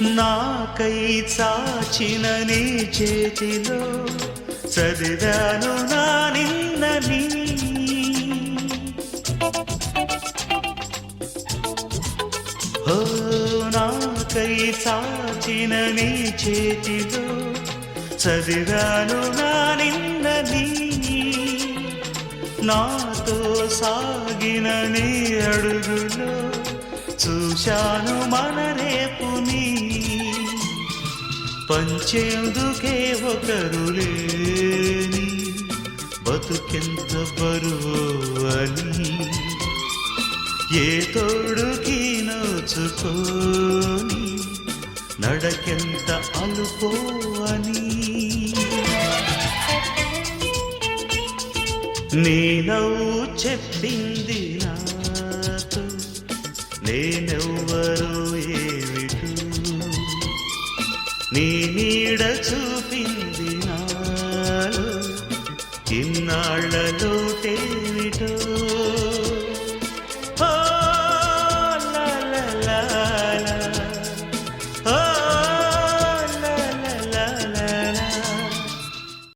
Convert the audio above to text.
నాకై చాచిన నీ చేతిలో చదివాను నా నిన్నని నాకై చాచిన నీ చేతిలో చదివాను నా నిన్నని నాతో సాగిన నీ అడుగులో చూశాను మన రేపు నీ పంచేందుకే ఒకరు లేని బతుకెంత బరువు అని ఏ తోడుకి నోచుకోని నడకెంత అలుపో అని. నేనవు చెప్పింది నాతో నేనెవ్వరూ నీ నీడ చూపింది నాలో. ఇన్నాళ్ళలో తేమిటో